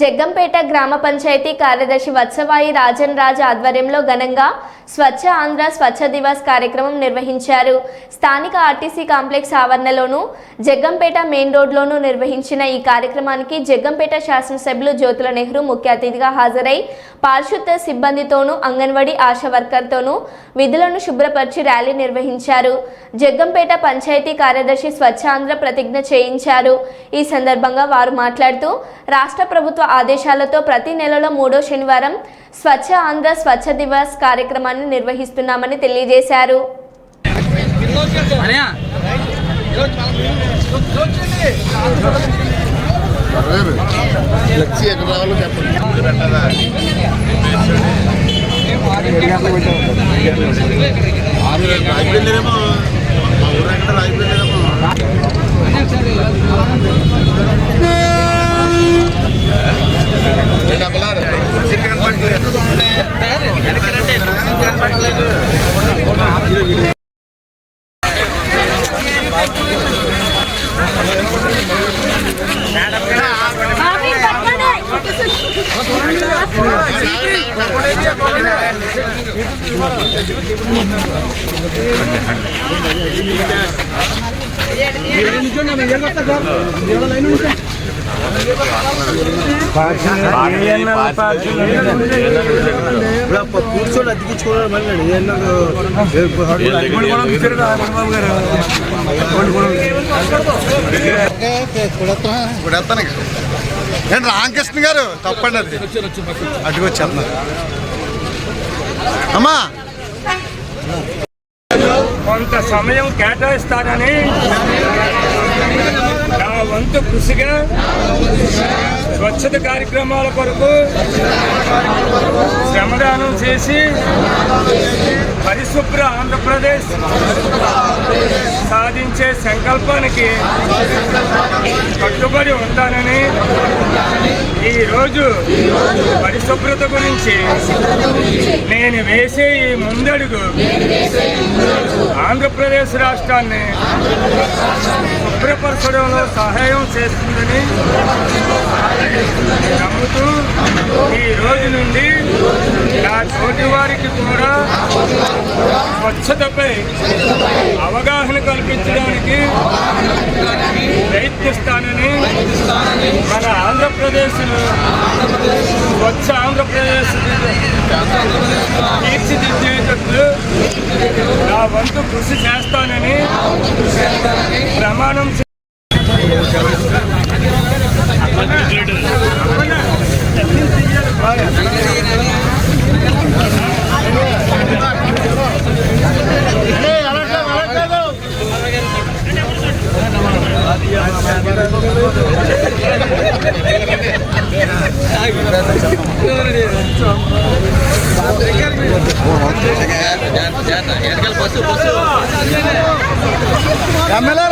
జగ్గంపేట గ్రామ పంచాయతీ కార్యదర్శి వత్సవాయి రాజన్ రాజ్ ఆధ్వర్యంలో ఘనంగా స్వచ్ఛ ఆంధ్ర స్వచ్ఛ దివాస్ కార్యక్రమం నిర్వహించారు. స్థానిక ఆర్టీసీ కాంప్లెక్స్ ఆవరణలోను జగ్గంపేట మెయిన్ రోడ్లోనూ నిర్వహించిన ఈ కార్యక్రమానికి జగ్గంపేట శాసనసభ్యులు జ్యోతుల నెహ్రూ ముఖ్య అతిథిగా హాజరై పారిశుద్ధ సిబ్బందితోనూ అంగన్వాడీ ఆశా వర్కర్తోనూ విధులను శుభ్రపరిచి ర్యాలీ నిర్వహించారు. జగ్గంపేట పంచాయతీ కార్యదర్శి స్వచ్ఛాంధ్ర ప్రతిజ్ఞ చేయించారు. ఈ సందర్భంగా వారు మాట్లాడుతూ రాష్ట్ర ప్రభుత్వ ఆదేశాలతో ప్రతి నెలలో మూడో శనివారం స్వచ్ఛ ఆంధ్ర స్వచ్ఛ దివస్ కార్యక్రమాన్ని నిర్వహిస్తున్నామని తెలియజేశారు. అనయా కూర్చోండి అతికించుకోవాలి మళ్ళీ ఇప్పుడు వెళ్తాను ఇక. ఏంటి రామకృష్ణ గారు తప్పండి అది అటుకు వచ్చేస్తున్నారు అమ్మా కొంత సమయం కేటాయిస్తారని నా వంతు కృషిగా స్వచ్ఛత కార్యక్రమాల కొరకు శ్రమదానం చేసి పరిశుభ్ర ఆంధ్రప్రదేశ్ సాధించే సంకల్పానికి కట్టుబడి ఉంటానని ఈరోజు పరిశుభ్రత గురించి నేను వేసే ఈ ముందడుగు ఆంధ్రప్రదేశ్ రాష్ట్రాన్ని శుభ్రపరచడంలో సహాయం చేస్తుందని నమ్ముతూ ఈ రోజు నుండి తోటివారికి కూడా స్వచ్ఛతపై అవగాహన కల్పించడానికి ప్రయత్నిస్తానని మన ఆంధ్రప్రదేశ్ను స్వచ్ఛ ఆంధ్రప్రదేశ్ తీర్చిదిద్దేటట్లు నా వంతు కృషి చేస్తానని ప్రమాణం ఎమ్మెల్యే